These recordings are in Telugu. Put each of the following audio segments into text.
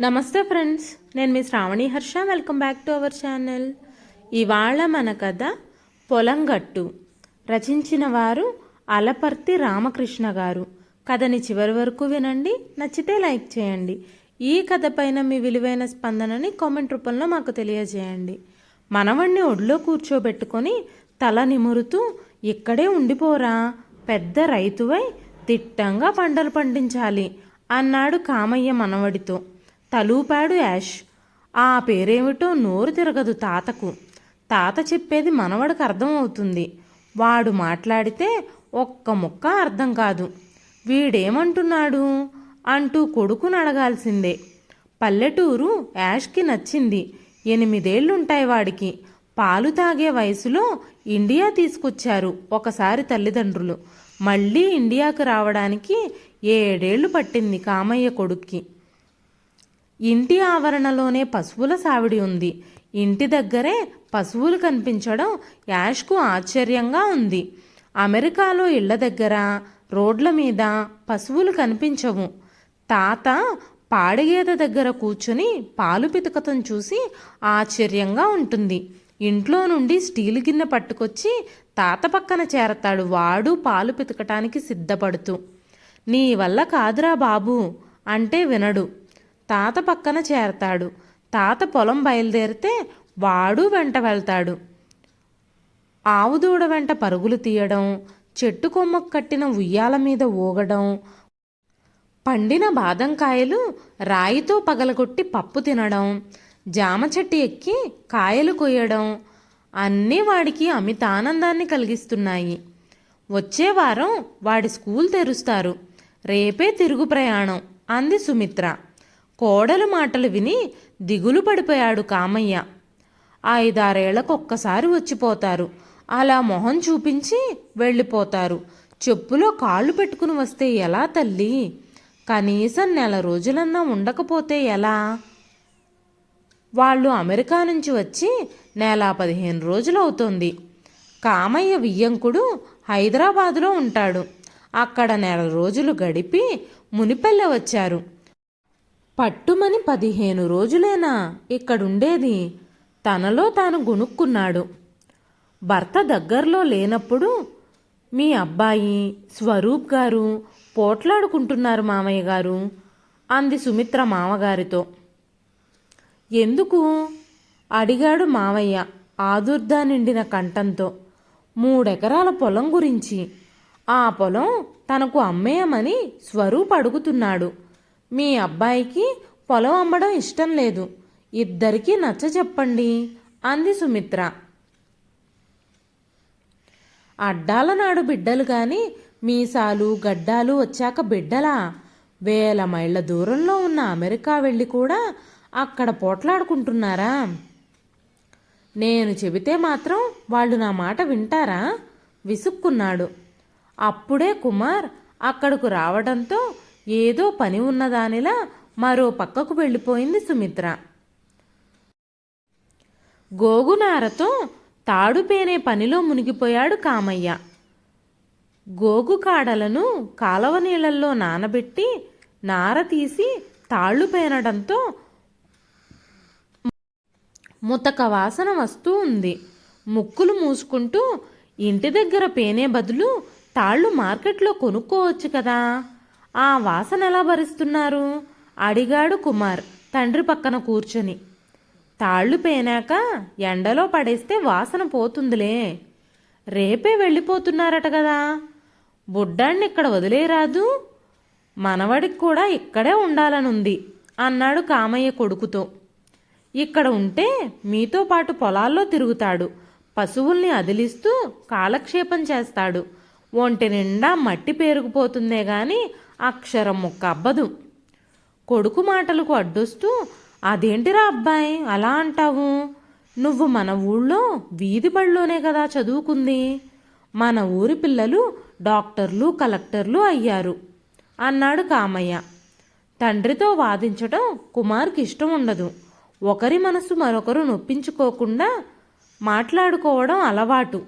నమస్తే ఫ్రెండ్స్ నేను మీ Sravani Harsha. Welcome back to our channel ఇవాళ మన కథ పొలంగట్టు. రచించిన వారు అలపర్తి రామకృష్ణ గారు. కథని చివరి వరకు వినండి నచ్చితే లైక్ చేయండి. ఈ కథ పైన మీ విలువైన స్పందనని కామెంట్ రూపంలో మాకు తెలియజేయండి. మనవణ్ణి ఒడిలో కూర్చోబెట్టుకొని తల నిమురుతూ ఇక్కడే ఉండిపోరా పెద్ద రైతువై దిట్టంగా పంటలు పండించాలి అన్నాడు కామయ్య మనవడితో. తలూపాడు యాష్. ఆ పేరేమిటో నోరు తిరగదు తాతకు. తాత చెప్పేది మనవడికి అర్థమవుతుంది. వాడు మాట్లాడితే ఒక్క ముక్క అర్థం కాదు. వీడేమంటున్నాడు? అంటూ కొడుకును అడగాల్సిందే. పల్లెటూరు యాష్కి నచ్చింది. ఎనిమిదేళ్ళుంటాయి వాడికి. పాలు తాగే వయసులో ఇండియా తీసుకొచ్చారు ఒకసారి తల్లిదండ్రులు. మళ్ళీ ఇండియాకు రావడానికి ఏడేళ్ళు పట్టింది కామయ్య కొడుక్కి. ఇంటి ఆవరణలోనే పశువుల సావిడి ఉంది. ఇంటి దగ్గరే పశువులు కనిపించడం యాష్కు ఆశ్చర్యంగా ఉంది. అమెరికాలో ఇళ్ళ దగ్గర రోడ్ల మీద పశువులు కనిపించవు. తాత పాడిగేద దగ్గర కూర్చుని పాలు పితకతం చూసి ఆశ్చర్యంగా ఉంటుంది. ఇంట్లో నుండి స్టీల్ గిన్నె పట్టుకొచ్చి తాత పక్కన చేరతాడు వాడు పాలు పితకటానికి సిద్ధపడుతూ. నీ వల్ల కాదురా బాబు అంటే వినడు. తాత పక్కన చేరతాడు. తాత పొలం బయలుదేరితే వాడు వెంట వెళ్తాడు. ఆవు దూడ వెంట పరుగులు తీయడం చెట్టు కొమ్మకు కట్టిన ఉయ్యాల మీద ఊగడం పండిన బాదంకాయలు రాయితో పగలగొట్టి పప్పు తినడం జామ చెట్టు ఎక్కి కాయలు కొయ్యడం అన్నీ వాడికి అమిత ఆనందాన్ని కలిగిస్తున్నాయి. వచ్చే వారం వాడి స్కూల్ తెరుస్తారు. రేపే తిరుగు ప్రయాణం అంది సుమిత్ర. కోడలు మాటలు విని దిగులు పడిపోయాడు కామయ్య. ఐదారేళ్ళకొక్కసారి వచ్చిపోతారు. అలా మొహం చూపించి వెళ్ళిపోతారు. చెప్పులో కాళ్ళు పెట్టుకుని వస్తే ఎలా తల్లి? కనీసం నెల రోజులన్నా ఉండకపోతే ఎలా? వాళ్ళు అమెరికా నుంచి వచ్చి నెల పదిహేను రోజులు అవుతుంది కామయ్య వియ్యంకుడు హైదరాబాదులో ఉంటాడు. అక్కడ నెల రోజులు గడిపి మునిపల్లె వచ్చారు. పట్టుమని పదిహేను రోజులేనా ఇక్కడుండేది? తనలో తాను గుణుక్కున్నాడు. భర్త దగ్గరలో లేనప్పుడు మీ అబ్బాయి స్వరూప్ గారు పోట్లాడుకుంటున్నారు మామయ్య గారు అంది సుమిత్ర మామగారితో. ఎందుకు? అడిగాడు మావయ్య ఆదుర్దా నిండిన కంఠంతో. మూడెకరాల పొలం గురించి. ఆ పొలం తనకు అమ్మేయమని స్వరూప్ అడుగుతున్నాడు. మీ అబ్బాయికి పొలం అమ్మడం ఇష్టం లేదు. ఇద్దరికీ నచ్చ చెప్పండి అంది సుమిత్ర. అడ్డాల నాడు బిడ్డలు గాని మీసాలు గడ్డాలు వచ్చాక బిడ్డలా? వేల మైళ్ళ దూరంలో ఉన్న అమెరికా వెళ్ళి కూడా అక్కడ పోట్లాడుకుంటున్నారా? నేను చెబితే మాత్రం వాళ్ళు నా మాట వింటారా? విసుక్కున్నాడు. అప్పుడే కుమార్ అక్కడకు రావడంతో ఏదో పని ఉన్నదానిలా మరో పక్కకు వెళ్ళిపోయింది సుమిత్ర. గోగునారతో తాడుపేనే పనిలో మునిగిపోయాడు కామయ్య. గోగు కాడలను కాలవ నీళ్ళల్లో నానబెట్టి నార తీసి తాళ్ళు పేనడంతో ముతక వాసన వస్తూ ఉంది. ముక్కులు మూసుకుంటూ ఇంటి దగ్గర పేనే బదులు తాళ్ళు మార్కెట్లో కొనుక్కోవచ్చు కదా. ఆ వాసన ఎలా భరిస్తున్నారు? అడిగాడు కుమార్ తండ్రి పక్కన కూర్చొని. తాళ్ళు పేనాక ఎండలో పడేస్తే వాసన పోతుందిలే. రేపే వెళ్ళిపోతున్నారట కదా. బుడ్డాన్ని ఇక్కడ వదిలేరాదు? మనవడికి కూడా ఇక్కడే ఉండాలనుంది అన్నాడు కామయ్య కొడుకుతో. ఇక్కడ ఉంటే మీతో పాటు పొలాల్లో తిరుగుతాడు. పశువుల్ని అదిలిస్తూ కాలక్షేపం చేస్తాడు. ఒంటి నిండా మట్టి పేరుకుపోతుందే గాని అక్షరం ముక్క అబ్బదు. కొడుకు మాటలకు అడ్డొస్తూ అదేంటిరా అబ్బాయి అలా అంటావు? నువ్వు మన ఊళ్ళో వీధి బడిలోనే కదా చదువుకుంది. మన ఊరి పిల్లలు డాక్టర్లు కలెక్టర్లు అయ్యారు అన్నాడు కామయ్య. తండ్రితో వాదించడం కుమార్కి ఇష్టం ఉండదు. ఒకరి మనసు మరొకరు నొప్పించుకోకుండా మాట్లాడుకోవడం అలవాటు.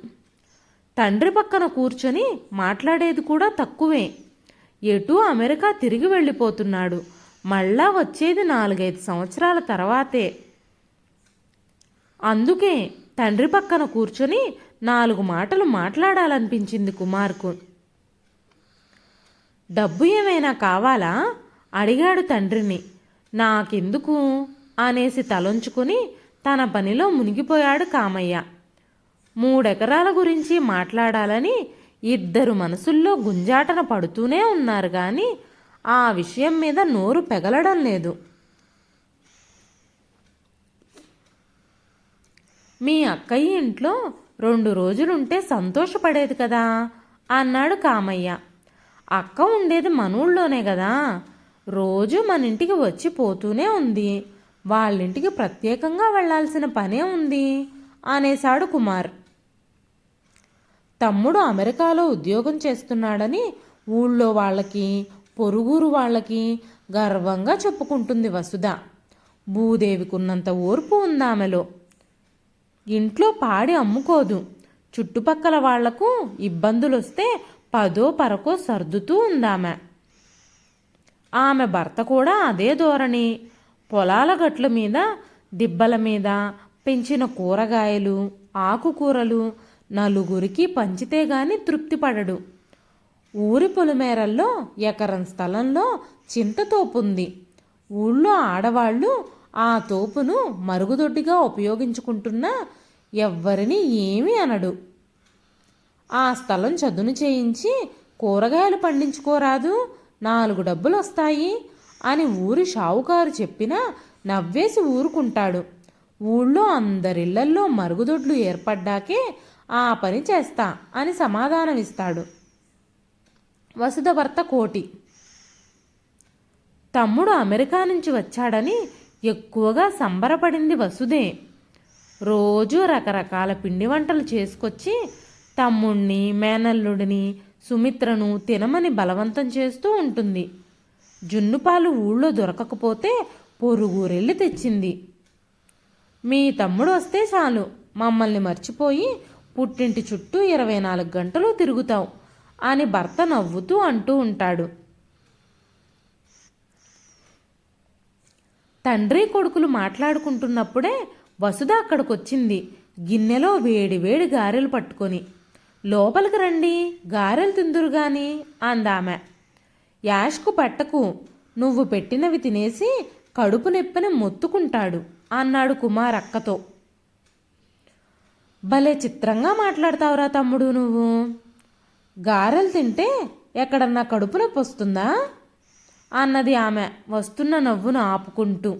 తండ్రి పక్కన కూర్చొని మాట్లాడేది కూడా తక్కువే. ఎటూ అమెరికా తిరిగి వెళ్ళిపోతున్నాడు. మళ్ళా వచ్చేది నాలుగైదు సంవత్సరాల తర్వాతే. అందుకే తండ్రి పక్కన కూర్చొని నాలుగు మాటలు మాట్లాడాలనిపించింది కుమార్కు. డబ్బు ఏమైనా కావాలా? అడిగాడు తండ్రిని. నాకెందుకు? అనేసి తలొంచుకుని తన పనిలో మునిగిపోయాడు కామయ్య. మూడెకరాల గురించి మాట్లాడాలని ఇద్దరు మనసుల్లో గుంజాటన పడుతూనే ఉన్నారు కానీ ఆ విషయం మీద నోరు పెగలడం లేదు. మీ అక్కయ్య ఇంట్లో రెండు రోజులుంటే సంతోషపడేది కదా? అన్నాడు కామయ్య. అక్క ఉండేది మన ఊళ్ళోనే కదా? రోజు మన ఇంటికి వచ్చి పోతూనే ఉంది. వాళ్ళింటికి ప్రత్యేకంగా వెళ్ళాల్సిన పనే ఉంది అనేశాడు కుమార్. తమ్ముడు అమెరికాలో ఉద్యోగం చేస్తున్నాడని ఊళ్ళో వాళ్ళకి పొరుగురు వాళ్ళకి గర్వంగా చెప్పుకుంటుంది వసుధ. భూదేవికున్నంత ఓర్పు ఉందామెలో. ఇంట్లో పాడి అమ్ముకోదు. చుట్టుపక్కల వాళ్ళకు ఇబ్బందులు వస్తే పదో పరకో సర్దుతూ ఉందామె. ఆమె భర్త కూడా అదే ధోరణి. పొలాల గట్ల మీద దిబ్బల మీద పెంచిన కూరగాయలు ఆకుకూరలు నలుగురికి పంచితే గాని తృప్తి పడడు ఊరి పొలిమేరల్లో ఎకరం స్థలంలో చింత తోపుంది. ఊళ్ళో ఆడవాళ్ళు ఆ తోపును మరుగుదొడ్డిగా ఉపయోగించుకుంటున్నా ఎవ్వరిని ఏమీ అనడు. ఆ స్థలం చదును చేయించి కూరగాయలు పండించుకోరాదు నాలుగు డబ్బులు వస్తాయి అని ఊరి షావుకారు చెప్పినా నవ్వేసి ఊరుకుంటాడు. ఊళ్ళో అందరిళ్ళల్లో మరుగుదొడ్లు ఏర్పడ్డాకే ఆ పని చేస్తా అని సమాధానమిస్తాడు. వసుధ భర్త కోటి. తమ్ముడు అమెరికా నుంచి వచ్చాడని ఎక్కువగా సంబరపడింది వసుదే రోజు రకరకాల పిండి వంటలు చేసుకొచ్చి తమ్ముణ్ణి మేనల్లుడిని సుమిత్రను తినమని బలవంతం చేస్తూ ఉంటుంది. జున్నుపాలు ఊళ్ళో దొరకకపోతే పొరుగురెళ్ళి తెచ్చింది. మీ తమ్ముడు వస్తే చాలు. మమ్మల్ని మర్చిపోయి పుట్టింటి చుట్టూ ఇరవై నాలుగు గంటలు తిరుగుతావు అని భర్త నవ్వుతూ అంటూ ఉంటాడు. తండ్రి కొడుకులు మాట్లాడుకుంటున్నప్పుడే వసుధ అక్కడికొచ్చింది గిన్నెలో వేడి వేడి గారెలు పట్టుకొని. లోపలికి రండి గారెలు తిందురు గాని అందామె. యాష్కు పెట్టకు నువ్వు పెట్టినవి తినేసి కడుపు నొప్పిని మొత్తుకుంటాడు అన్నాడు కుమార్ అక్కతో భలే చిత్రంగా మాట్లాడతావురా తమ్ముడు నువ్వు. గారెలు తింటే ఎక్కడన్నా కడుపు నొప్పి వస్తుందా? అన్నది ఆమె వస్తున్న నవ్వును ఆపుకుంటూ.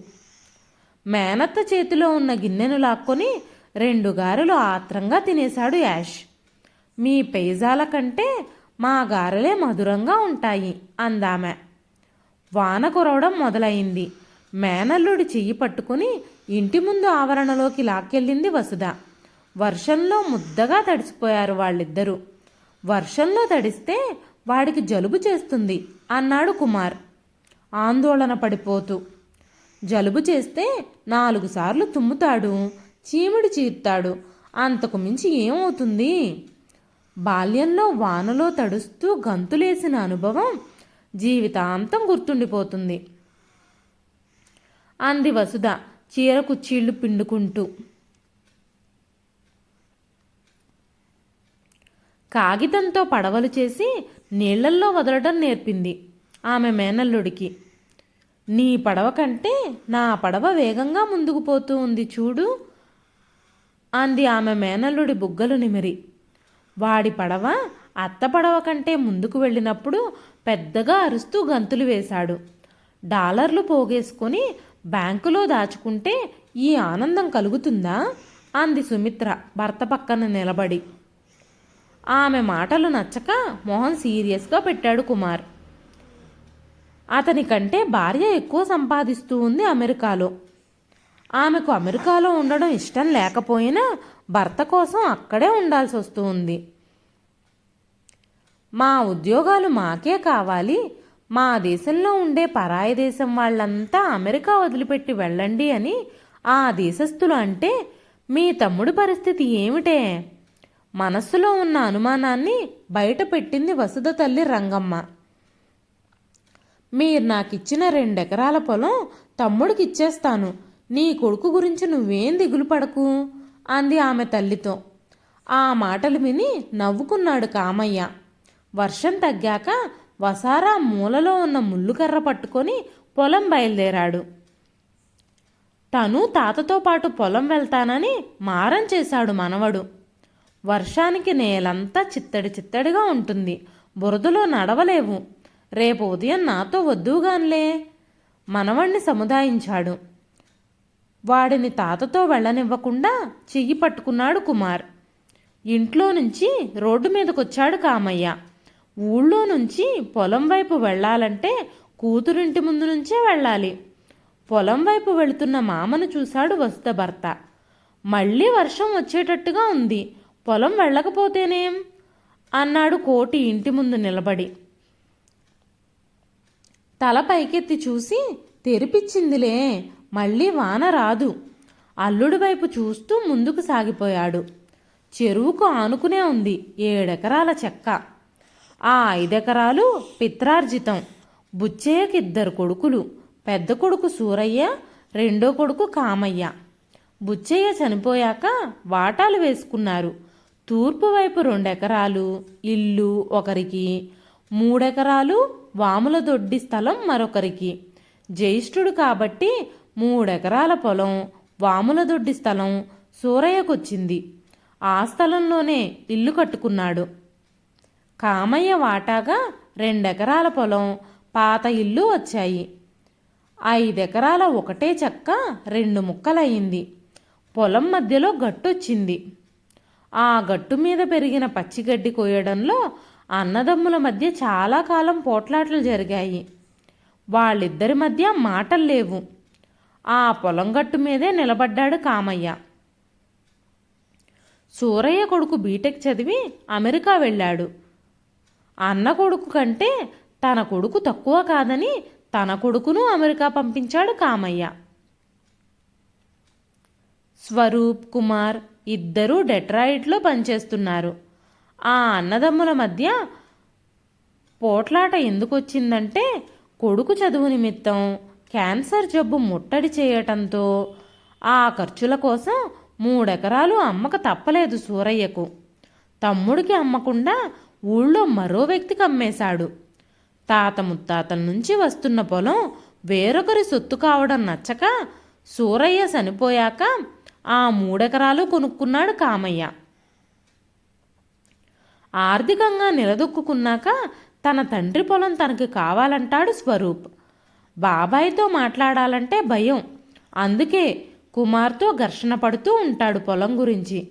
మేనత్త చేతిలో ఉన్న గిన్నెను లాక్కొని రెండు గారెలు ఆత్రంగా తినేశాడు యాష్. మీ పేజాల కంటే మా గారెలే మధురంగా ఉంటాయి అందామె. వాన కురవడం మొదలైంది. మేనల్లుడి చెయ్యి పట్టుకుని ఇంటి ముందు ఆవరణలోకి లాక్కెళ్ళింది వసుధ. వర్షంలో ముద్దగా తడిసిపోయారు వాళ్ళిద్దరూ. వర్షంలో తడిస్తే వాడికి జలుబు చేస్తుంది అన్నాడు కుమార్. ఆందోళన పడిపోతూ. జలుబు చేస్తే నాలుగు సార్లు తుమ్ముతాడు చీముడు చీర్తాడు. అంతకు మించి ఏమవుతుంది? బాల్యంలో వానలో తడుస్తూ గంతులేసిన అనుభవం జీవితాంతం గుర్తుండిపోతుంది. అంది వసుధ చీర కుచ్చీళ్ళు పిండుకుంటూ. కాగితంతో పడవలు చేసి నీళ్ళల్లో వదలడం నేర్పింది ఆమె మేనల్లుడికి. నీ పడవ కంటే నా పడవ వేగంగా ముందుకు పోతూ ఉంది చూడు అంది ఆమె మేనల్లుడి బుగ్గలు నిమిరి. వాడి పడవ అత్త పడవ కంటే ముందుకు వెళ్ళినప్పుడు పెద్దగా అరుస్తూ గంతులు వేశాడు. డాలర్లు పోగేసుకొని బ్యాంకులో దాచుకుంటే ఈ ఆనందం కలుగుతుందా? అంది సుమిత్ర భర్త పక్కన నిలబడి. ఆమె మాటలు నచ్చక మోహన్ సీరియస్గా పెట్టాడు కుమార్. అతని కంటే భార్య ఎక్కువ సంపాదిస్తూ ఉంది అమెరికాలో. ఆమెకు అమెరికాలో ఉండడం ఇష్టం లేకపోయినా భర్త కోసం అక్కడే ఉండాల్సి వస్తూ ఉంది. మా ఉద్యోగాలు మాకే కావాలి. మా దేశంలో ఉండే పరాయి దేశం వాళ్ళంతా అమెరికా వదిలిపెట్టి వెళ్ళండి అని ఆ దేశస్థులు అంటే మీ తమ్ముడి పరిస్థితి ఏమిటే? మనస్సులో ఉన్న అనుమానాన్ని బయట పెట్టింది వసుధ తల్లి రంగమ్మ. మీరు నాకు ఇచ్చిన రెండెకరాల పొలం తమ్ముడికి ఇచ్చేస్తాను నీ కొడుకు గురించి నువ్వేం దిగులు పడకు అంది ఆమె తల్లితో. ఆ మాటలు విని నవ్వుకున్నాడు కామయ్య. వర్షం తగ్గాక వసారా మూలలో ఉన్న ముళ్ళుకర్ర పట్టుకొని పొలం బయలుదేరాడు. తను తాతతో పాటు పొలం వెళ్తానని మారం చేశాడు మనవడు. వర్షానికి నేలంతా చిత్తడి చిత్తడిగా ఉంటుంది. బురదలో నడవలేవు. రేపు ఉదయం నాతో వద్దుగాన్లే మనవణ్ణి సముదాయించాడు. వాడిని తాతతో వెళ్ళనివ్వకుండా చెయ్యి పట్టుకున్నాడు కుమార్. ఇంట్లో నుంచి రోడ్డు మీదకొచ్చాడు కామయ్య. ఊళ్ళో నుంచి పొలం వైపు వెళ్ళాలంటే కూతురింటి ముందు నుంచే వెళ్ళాలి. పొలం వైపు వెళుతున్న మామను చూశాడు వస్త భర్త. మళ్ళీ వర్షం వచ్చేటట్టుగా ఉంది. పొలం వెళ్ళకపోతేనేం అన్నాడు కోటి ఇంటి ముందు నిలబడి. తల పైకెత్తి చూసి తెరిపిచ్చిందిలే మళ్ళీ వాన రాదు. అల్లుడి వైపు చూస్తూ ముందుకు సాగిపోయాడు. చెరువుకు ఆనుకునే ఉంది ఏడెకరాల చెక్క. ఆ ఐదెకరాలు పిత్రార్జితం. బుచ్చయ్యకి ఇద్దరు కొడుకులు. పెద్ద కొడుకు సూరయ్య రెండో కొడుకు కామయ్య. బుచ్చయ్య చనిపోయాక వాటాలు వేసుకున్నారు. తూర్పు వైపు రెండెకరాలు ఇల్లు ఒకరికి. మూడెకరాలు వాముల దొడ్డి స్థలం మరొకరికి. జ్యేష్ఠుడు కాబట్టి మూడెకరాల పొలం వాముల దొడ్డి స్థలం సూరయ్యకొచ్చింది. ఆ స్థలంలోనే ఇల్లు కట్టుకున్నాడు. కామయ్య వాటాగా రెండెకరాల పొలం పాత ఇల్లు వచ్చాయి. ఐదెకరాల ఒకటే చెక్క రెండు ముక్కలయ్యింది. పొలం మధ్యలో గట్టొచ్చింది. ఆ గట్టు మీద పెరిగిన పచ్చిగడ్డి కోయడంలో అన్నదమ్ముల మధ్య చాలా కాలం పోట్లాటలు జరిగాయి. వాళ్ళిద్దరి మధ్య మాటలు లేవు. ఆ పొలం గట్టు మీదే నిలబడ్డాడు కామయ్య. సూరయ్య కొడుకు బీటెక్ చదివి అమెరికా వెళ్ళాడు. అన్న కొడుకు కంటే తన కొడుకు తక్కువ కాదని తన కొడుకును అమెరికా పంపించాడు కామయ్య. స్వరూప్ కుమార్ ఇద్దరూ డెట్రాయిట్లో పనిచేస్తున్నారు. ఆ అన్నదమ్ముల మధ్య పోట్లాట ఎందుకు వచ్చిందంటే కొడుకు చదువు నిమిత్తం క్యాన్సర్ జబ్బు ముట్టడి చేయటంతో ఆ ఖర్చుల కోసం మూడెకరాలు అమ్మక తప్పలేదు సూరయ్యకు. తమ్ముడికి అమ్మకుండా ఊళ్ళో మరో వ్యక్తికి అమ్మేశాడు తాత ముత్తాతల నుంచి వస్తున్న పొలం వేరొకరి సొత్తు కావడం నచ్చక సూరయ్య చనిపోయాక ఆ మూడెకరాలు కొనుక్కున్నాడు కామయ్య. ఆర్థికంగా నిలదొక్కున్నాక తన తండ్రి పొలం తనకి కావాలంటాడు స్వరూప్. బాబాయ్తో మాట్లాడాలంటే భయం. అందుకే కుమార్తో ఘర్షణ పడుతూ ఉంటాడు పొలం గురించి.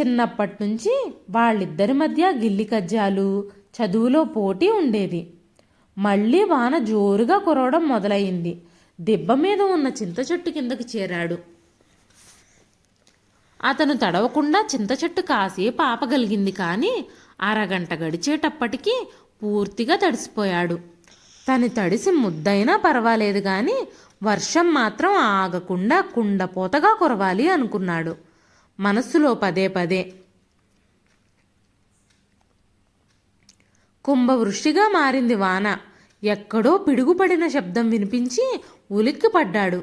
చిన్నప్పటి నుంచి వాళ్ళిద్దరి మధ్య గిల్లి కజ్జాలు చదువులో పోటీ ఉండేది. మళ్ళీ వాన జోరుగా కురవడం మొదలయ్యింది. దిబ్బ మీద ఉన్న చింత చెట్టు కిందకి చేరాడు. అతను తడవకుండా చింత చెట్టు కాసేపు ఆపగలిగింది కానీ అరగంట గడిచేటప్పటికీ పూర్తిగా తడిసిపోయాడు. తను తడిసి ముద్దైనా పర్వాలేదు కానీ వర్షం మాత్రం ఆగకుండా కుండపోతగా కురవాలి అనుకున్నాడు. మనస్సులో పదే పదే కుంభవృష్టిగా మారింది వాన. ఎక్కడో పిడుగుపడిన శబ్దం వినిపించి ఉలిక్కి పడ్డాడు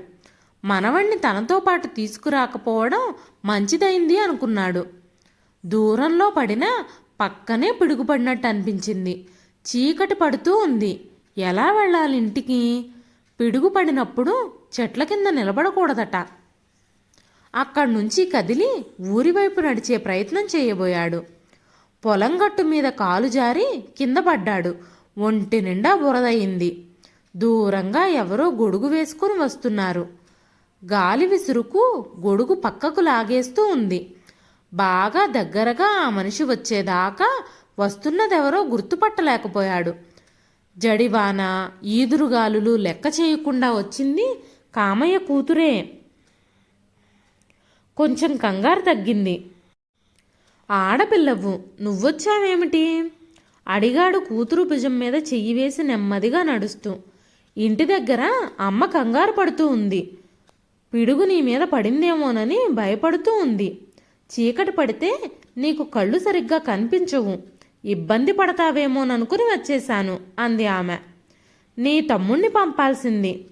మనవణ్ణి తనతో పాటు తీసుకురాకపోవడం మంచిదైంది అనుకున్నాడు. దూరంలో పడినా పక్కనే పిడుగుపడినట్టు అనిపించింది. చీకటి పడుతూ ఉంది. ఎలా వెళ్ళాలి ఇంటికి పిడుగు పడినప్పుడు చెట్ల కింద నిలబడకూడదట. అక్కడి నుంచి కదిలి ఊరివైపు నడిచే ప్రయత్నం చేయబోయాడు. పొలం గట్టు మీద కాలు జారి కింద పడ్డాడు. ఒంటి నిండా బురదయింది దూరంగా ఎవరో గొడుగు వేసుకుని వస్తున్నారు. గాలి విసురుకు గొడుగు పక్కకు లాగేస్తూ ఉంది. బాగా దగ్గరగా ఆ మనిషి వచ్చేదాకా వస్తున్నదెవరో గుర్తుపట్టలేకపోయాడు. జడివాన ఈదురుగాలులు లెక్క చేయకుండా వచ్చింది కామయ్య కూతురే. కొంచెం కంగారు తగ్గింది. ఆడపిల్లవు నువ్వొచ్చావేమిటి? అడిగాడు కూతురు భుజం మీద చెయ్యి వేసి నెమ్మదిగా నడుస్తూ. ఇంటి దగ్గర అమ్మ కంగారు పడుతూ ఉంది. పిడుగు నీ మీద పడిందేమోనని భయపడుతూ ఉంది. చీకటి పడితే నీకు కళ్ళు సరిగ్గా కనిపించవు. ఇబ్బంది పడతావేమోననుకుని వచ్చేశాను అంది ఆమె. నీ తమ్ముణ్ణి పంపాల్సింది.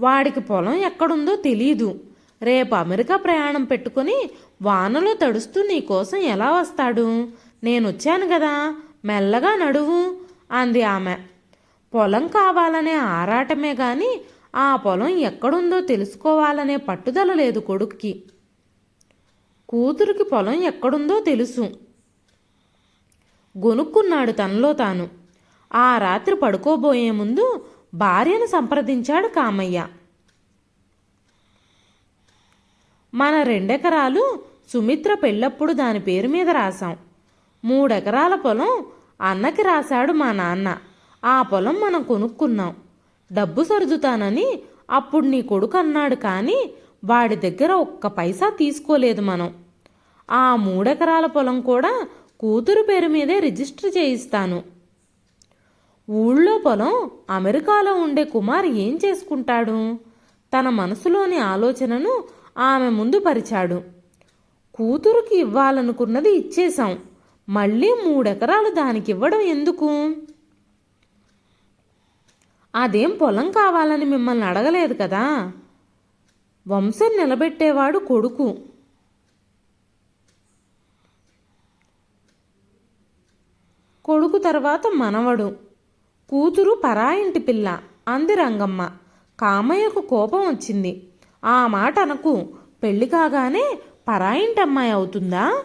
వాడికి పొలం ఎక్కడుందో తెలీదు. రేపు అమెరికా ప్రయాణం పెట్టుకుని వానలో తడుస్తూ నీకోసం ఎలా వస్తాడు? నేనొచ్చాను కదా మెల్లగా నడువు అంది ఆమె. పొలం కావాలనే ఆరాటమే గాని ఆ పొలం ఎక్కడుందో తెలుసుకోవాలనే పట్టుదల లేదు కొడుక్కి. కూతురికి పొలం ఎక్కడుందో తెలుసు. గొనుక్కున్నాడు తనలో తాను. ఆ రాత్రి పడుకోబోయే ముందు భార్యను సంప్రదించాడు కామయ్య. మన రెండెకరాలు సుమిత్ర పెళ్ళప్పుడు దాని పేరు మీద రాశాం. మూడెకరాల పొలం అన్నకి రాశాడు మా నాన్న. ఆ పొలం మనం కొనుక్కున్నాం. డబ్బు సర్దుతానని అప్పుడు నీ కొడుకు అన్నాడు కానీ వాడి దగ్గర ఒక్క పైసా తీసుకోలేదు మనం. ఆ మూడెకరాల పొలం కూడా కూతురు పేరు మీదే రిజిస్టర్ చేయిస్తాను. ఊళ్ళో పొలం అమెరికాలో ఉండే కుమార్ ఏం చేసుకుంటాడు? తన మనసులోని ఆలోచనను ఆమె ముందు పరిచాడు. కూతురుకి ఇవ్వాలనుకున్నది ఇచ్చేశాం. మళ్ళీ మూడెకరాలు దానికి ఇవ్వడం ఎందుకు? అదేం పొలం కావాలని మిమ్మల్ని అడగలేదు కదా? వంశం నిలబెట్టేవాడు కొడుకు. కొడుకు తర్వాత మనవడు. కూతురు పరాయింటి పిల్ల. అంది రంగమ్మ. కామయ్యకు కోపం వచ్చింది. ఆ మాట అనకు. పెళ్ళి కాగానే పరాయింటమ్మాయి అవుతుందా?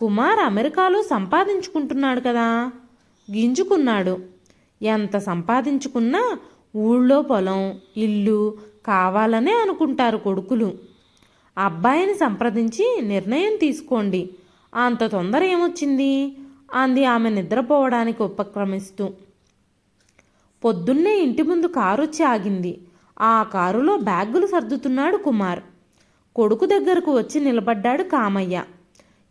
కుమార్ అమెరికాలో సంపాదించుకుంటున్నాడు కదా. గింజుకున్నాడు. ఎంత సంపాదించుకున్నా ఊళ్ళో పొలం ఇల్లు కావాలనే అనుకుంటారు కొడుకులు. అబ్బాయిని సంప్రదించి నిర్ణయం తీసుకోండి. అంత తొందర ఏమొచ్చింది? అంది ఆమె నిద్రపోవడానికి ఉపక్రమిస్తూ. పొద్దున్నే ఇంటి ముందు కారు వచ్చి ఆగింది. ఆ కారులో బ్యాగులు సర్దుతున్నాడు కుమార్. కొడుకు దగ్గరకు వచ్చి నిలబడ్డాడు కామయ్య.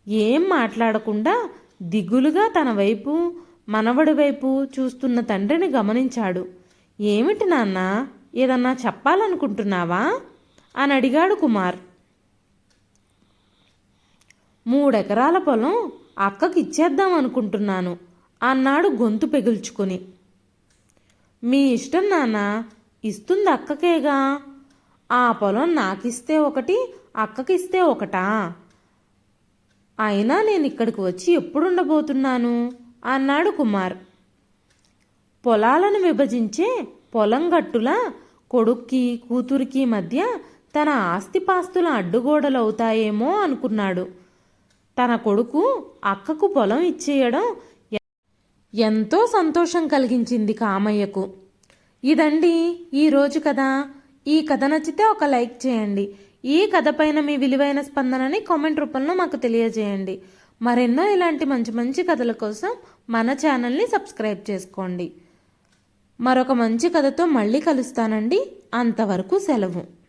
ఏం మాట్లాడకుండా దిగులుగా తన వైపు మనవడి వైపు చూస్తున్న తండ్రిని గమనించాడు. ఏమిటి నాన్న ఏదన్నా చెప్పాలనుకుంటున్నావా? అని అడిగాడు కుమార్. మూడెకరాల పొలం అక్కకి ఇచ్చేద్దాం అనుకుంటున్నాను అన్నాడు గొంతు పెగుల్చుకొని. మీ ఇష్టం నాన్న ఇస్తుంది అక్కకేగా. ఆ పొలం నాకిస్తే ఒకటి అక్కకిస్తే ఒకటా? అయినా నేను ఇక్కడికి వచ్చి ఎప్పుడు ఉండబోతున్నాను అన్నాడు కుమార్. పొలాలను విభజించే పొలం గట్టులా కొడుక్కి కూతురికి మధ్య తన ఆస్తిపాస్తుల అడ్డుగోడలవుతాయేమో అనుకున్నాడు. తన కొడుకు అక్కకు పొలం ఇచ్చేయడం ఎంతో సంతోషం కలిగించింది కామయ్యకు. ఇదండి ఈరోజు కథ. ఈ కథ నచ్చితే ఒక లైక్ చేయండి. ఈ కథపైన మీ విలువైన స్పందనని కామెంట్ రూపంలో మాకు తెలియజేయండి. మరెన్నో ఇలాంటి మంచి మంచి కథల కోసం మన ఛానల్ని సబ్స్క్రైబ్ చేసుకోండి. మరొక మంచి కథతో మళ్ళీ కలుస్తానండి. అంతవరకు సెలవు.